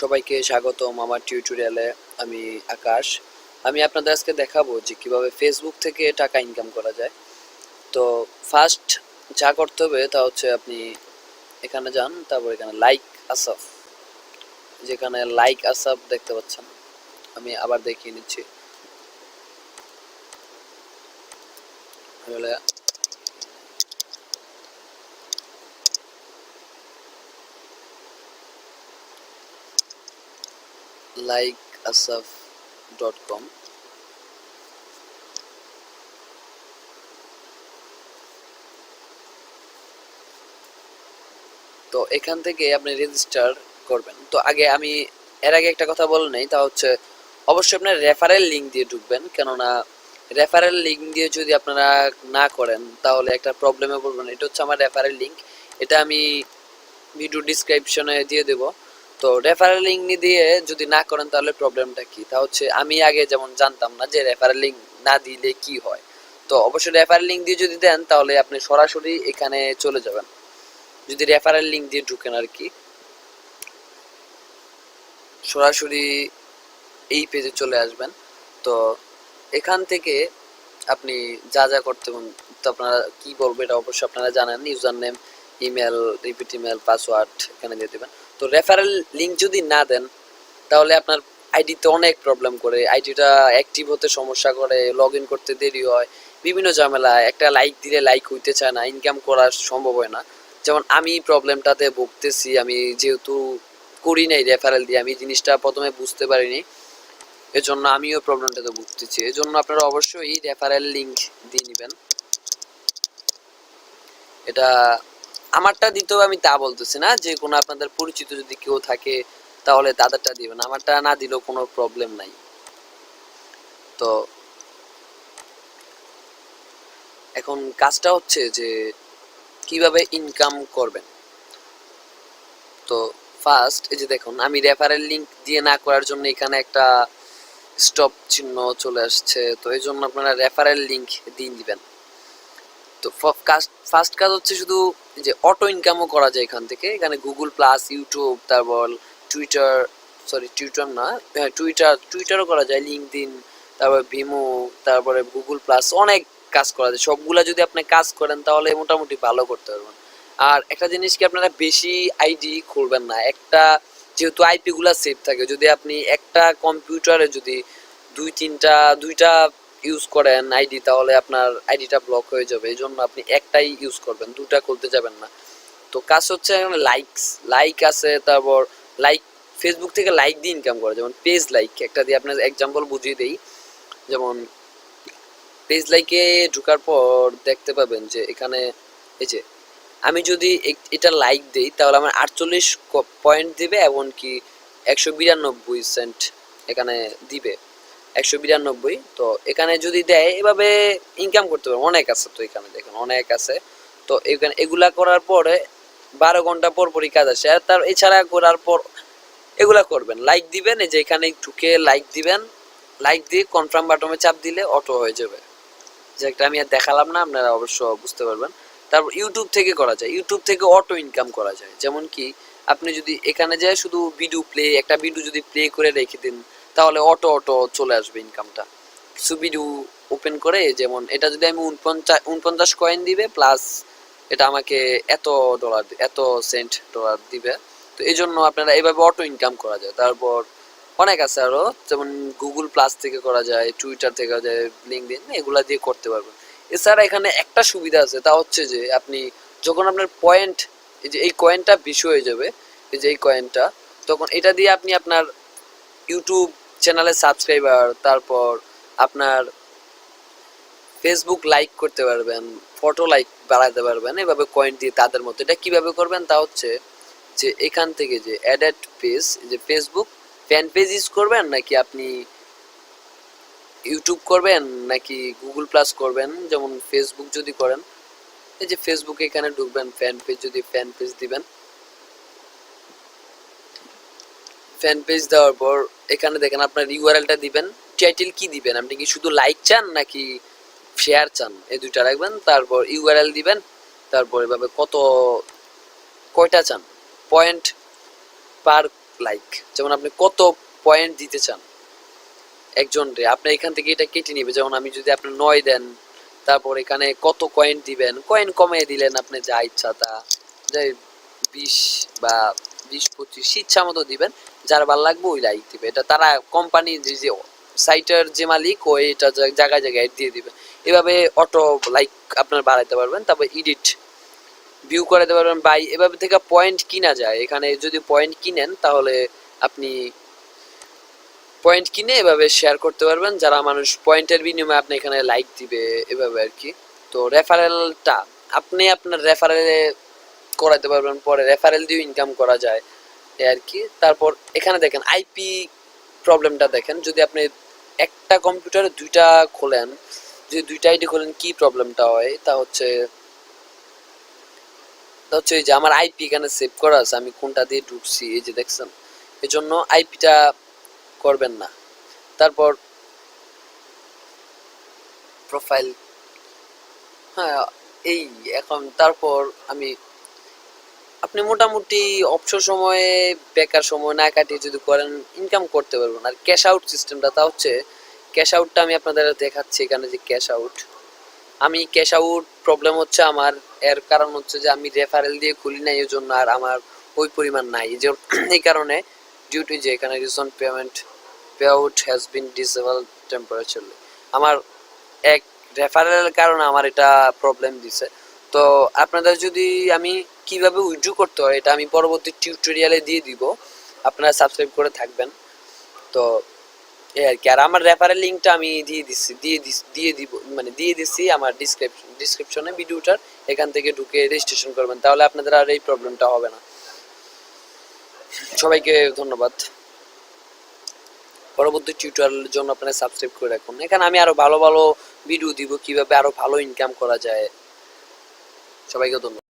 সবাইকে স্বাগতম আমার টিউটোরিয়ালে আমি আকাশ। আমি আপনাদের আজকে দেখাবো যে কীভাবে ফেসবুক থেকে টাকা ইনকাম করা যায়। তো ফার্স্ট যা করতে হবে তা হচ্ছে আপনি এখানে যান, তারপর এখানে লাইক আসাফ। যেখানে লাইক আসাফ দেখতে পাচ্ছেন। আমি আবার দেখিয়ে নিচ্ছি। কম তো এখান থেকে আপনি রেজিস্টার করবেন। তো আগে আমি, এর আগে একটা কথা বলে নেই, তা হচ্ছে অবশ্যই আপনার রেফারেল লিঙ্ক দিয়ে ঢুকবেন, কেননা রেফারেল লিঙ্ক দিয়ে যদি আপনারা না করেন, তাহলে একটা প্রবলেমে পড়বেন। এটা হচ্ছে আমার রেফারেল লিঙ্ক এটা আমি ভিডিও ডিসক্রিপশনে দিয়ে দেবো। তো রেফারেল লিঙ্ক দিয়ে যদি না করেন তাহলে প্রবলেমটা কি? তা হচ্ছে আমি আগে যেমন জানতাম না যে রেফারেল লিঙ্ক না দিলে কি হয়। তো অবশ্যই রেফারেল লিঙ্ক দিয়ে যদি দেন তাহলে আপনি সরাসরি এখানে চলে যাবেন। যদি রেফারেল লিঙ্ক দিয়ে ঢুকেন আর কি। সরাসরি এই পেজে চলে আসবেন। তো এখান থেকে আপনি যা যা করতে তো আপনারা কি বলব এটা অবশ্যই আপনারা জানেন। User name email repeat email password এখানে দিয়ে দেবেন। তো রেফারেল লিঙ্ক যদি না দেন, তাহলে আপনার আইডিতে অনেক প্রবলেম করে। আইডিটা অ্যাক্টিভ হতে সমস্যা করে লগ ইন করতে দেরি হয়, বিভিন্ন ঝামেলা একটা লাইক দিলে লাইক হইতে চায় না ইনকাম করা সম্ভব হয় না। যেমন আমি প্রবলেমটাতে ভুগতেছি, আমি যেহেতু করি নাই রেফারেল দিয়ে, আমি জিনিসটা প্রথমে বুঝতে পারিনি। এজন্য আমিও প্রবলেমটাতে ভুগতেছি। এজন্য আপনারা অবশ্যই রেফারেল লিঙ্ক দিয়ে নেবেন। এটা আমারটা দিতেও আমি তা বলতেছি না, যে কোনো আপনাদের পরিচিত যদি কেউ থাকে, তাহলে তাদেরটা দিবেন। আমারটা না দিলেও কোনো প্রবলেম নাই। তো এখন কাজটা হচ্ছে যে, কীভাবে ইনকাম করবেন? তো ফার্স্ট এই যে দেখুন, আমি রেফারেল লিংক দিয়ে না করার জন্য এখানে একটা স্টপ চিহ্ন চলে আসছে, তো এই জন্য আপনারা রেফারেল লিংক দিয়ে দিবেন। তো ফার্স্ট কাজ হচ্ছে শুধু যে অটো ইনকামও করা যায় এখান থেকে। এখানে গুগল প্লাস ইউটিউব তারপর টুইটার সরি টুইটার না হ্যাঁ টুইটার টুইটারও করা যায় লিঙ্কডিন তারপর ভিমো তারপরে গুগল প্লাস অনেক কাজ করা যায়। সবগুলা যদি আপনি কাজ করেন তাহলে মোটামুটি ভালো করতে পারবেন। আর একটা জিনিস কি আপনারা বেশি আইডি খুলবেন না, একটা যেহেতু আইপি গুলা সেভ থাকে, যদি আপনি একটা কম্পিউটারে যদি দুই তিনটা, দুইটা ইউজ করেন আইডি তাহলে আপনার আইডিটা ব্লক হয়ে যাবে। এই জন্য আপনি একটাই ইউজ করবেন, দুটা খুলতে যাবেন না। তো কাজ হচ্ছে লাইকস লাইক আছে, তারপর লাইক ফেসবুক থেকে লাইক দিয়ে ইনকাম করে। যেমন পেজ লাইক একটা দিয়ে আপনার এক্সাম্পল বুঝিয়ে দেই। যেমন পেজ লাইকে ঢোকার পর দেখতে পাবেন যে এখানে এই যে, আমি যদি এটা লাইক দেই, তাহলে আমার আটচল্লিশ পয়েন্ট দিবে, এমনকি একশো বিরানব্বই সেন্ট এখানে দিবে। একশো বিরানব্বই, তো এখানে যদি দেয়, এভাবে ইনকাম করতে পারবে। অনেক আছে তো এখানে দেখুন, অনেক আছে। তো এখানে এগুলা করার পরে বারো ঘণ্টা পর পরই কাজ আসে। আর তার এছাড়া করার পর এগুলা করবেন। লাইক দিবেন, এই যে এখানে ঢুকে লাইক দিবেন লাইক দিয়ে কনফার্ম বাটনে চাপ দিলে অটো হয়ে যাবে। যে একটা আমি আর দেখালাম না, আপনারা অবশ্য বুঝতে পারবেন। তারপর ইউটিউব থেকে করা যায়। ইউটিউব থেকে অটো ইনকাম করা যায়। যেমন কি, আপনি যদি এখানে যায় শুধু ভিডিও প্লে একটা ভিডিও যদি প্লে করে রেখে দিন তাহলে অটো অটো চলে আসবে ইনকামটা ভিডিও ওপেন করে, যেমন এটা যদি আমি উনপঞ্চাশ উনপঞ্চাশ কয়েন দিবে প্লাস এটা আমাকে এত ডলার এত সেন্ট ডলার দিবে। তো এই জন্য আপনারা এইভাবে অটো ইনকাম করা যায়। তারপর অনেক আছে আরও, যেমন গুগল প্লাস থেকে করা যায় টুইটার থেকে করা যায় লিঙ্কডিন এগুলা দিয়ে করতে পারবেন। এছাড়া এখানে একটা সুবিধা আছে, তা হচ্ছে যে আপনি যখন আপনার পয়েন্ট এই যে এই কয়েনটা বেশি হয়ে যাবে, এই যে এই কয়েনটা তখন এটা দিয়ে আপনি আপনার ইউটিউব চ্যানেলের সাবস্ক্রাইবার, তারপর আপনার ফেসবুক লাইক করতে পারবেন ফটো লাইক বাড়াতে পারবেন, এভাবে কয়েন দিয়ে তাদের মতো। এটা কীভাবে করবেন তা হচ্ছে যে এখান থেকে যে অ্যাডেড পেজ যে ফেসবুক ফ্যান পেজ ইউজ করবেন নাকি আপনি ইউটিউব করবেন নাকি গুগল প্লাস করবেন? যেমন ফেসবুক যদি করেন, এই যে ফেসবুকে এখানে ঢুকবেন ফ্যান পেজ যদি ফ্যান পেজ দিবেন ফ্যান পেজ দেওয়ার পর এখানে দেখেন আপনার ইউআরএলটা দিবেন টাইটেল কি দিবেন? আপনি কি শুধু লাইক চান নাকি শেয়ার চান? এই দুইটা রাখবেন, তারপর ইউআরএল দিবেন, তারপর এভাবে কত, কয়টা চান? পয়েন্ট পার লাইক যেমন আপনি কত পয়েন্ট দিতে চান একজন রে, আপনি এখান থেকে এটা কেটে নিবে যেমন আমি যদি আপনি নয় দেন, তারপর এখানে কত কয়েন দিবেন? কয়েন কমিয়ে দিলেন আপনি যা ইচ্ছা তা। যে বিশ বা বিশ পঁচিশ ইচ্ছা মতো দিবেন, যার ভালো লাগবে ওই লাইক দিবে। এটা তারা কোম্পানি যে সাইটের যে মালিক ওই এটা জায়গায় জায়গায় দিয়ে দিবে। এভাবে অটো লাইক আপনার বাড়াইতে পারবেন, তারপর এডিট ভিউ করাতে পারবেন। বাই এভাবে থেকে পয়েন্ট কিনা যায়, এখানে যদি পয়েন্ট কিনেন, তাহলে আপনি পয়েন্ট কিনে এভাবে শেয়ার করতে পারবেন। যারা মানুষ পয়েন্টের বিনিময়ে আপনি এখানে লাইক দিবে, এভাবে আর কি। তো রেফারেলটা আপনি আপনার রেফারেলে করাতে পারবেন, পরে রেফারেল দিয়ে ইনকাম করা যায়। এই আর কি। তারপর এখানে দেখেন আইপি প্রবলেমটা দেখেন। যদি আপনি একটা কম্পিউটারে দুইটা খোলেন, যদি দুইটা আইডি খোলেন, কি প্রবলেমটা হয়? তা হচ্ছে তা হচ্ছে এই যে আমার আইপি এখানে সেভ করা আছে, আমি কোনটা দিয়ে ঢুকছি, এই যে দেখছেন? এই জন্য আইপিটা করবেন না। তারপর প্রোফাইল হ্যাঁ এই এখন তারপর আমি আপনি মোটামুটি অবসর সময়ে, বেকার সময় না কাটিয়ে যদি করেন ইনকাম করতে পারবেন আর ক্যাশ আউট সিস্টেমটা তা হচ্ছে ক্যাশ আউটটা আমি আপনাদের দেখাচ্ছি এখানে যে ক্যাশ আউট আমি ক্যাশ আউট প্রবলেম হচ্ছে আমার, এর কারণ হচ্ছে যে আমি রেফারেল দিয়ে খুলি না এই জন্য আর আমার ওই পরিমাণ নাই। যে, এই কারণে ডিউ টু যে এখানে reason payment pay out has been disable temporarily আমার এক রেফারেলের কারণে আমার এটা প্রবলেম দিছে। তো আপনাদের যদি আমি কীভাবে উইথড্র করতে হয়, এটা আমি পরবর্তী টিউটোরিয়ালে দিয়ে দিব। আপনারা সাবস্ক্রাইব করে থাকবেন। তো, এই আর কি। আর আমার রেফারেল লিঙ্কটা আমি দিয়ে দিচ্ছি দিয়ে দিয়ে দিব মানে দিয়ে দিচ্ছি আমার ডিসক্রিপশন ডিসক্রিপশনে ভিডিওটার এখান থেকে ঢুকে রেজিস্ট্রেশন করবেন, তাহলে আপনাদের আর এই প্রবলেমটা হবে না। সবাইকে ধন্যবাদ। পরবর্তী টিউটোরিয়ালের জন্য আপনারা সাবস্ক্রাইব করে রাখুন। এখানে আমি আরও ভালো ভালো ভিডিও দিব, কীভাবে আরও ভালো ইনকাম করা যায়। সবাইকে ধন্যবাদ।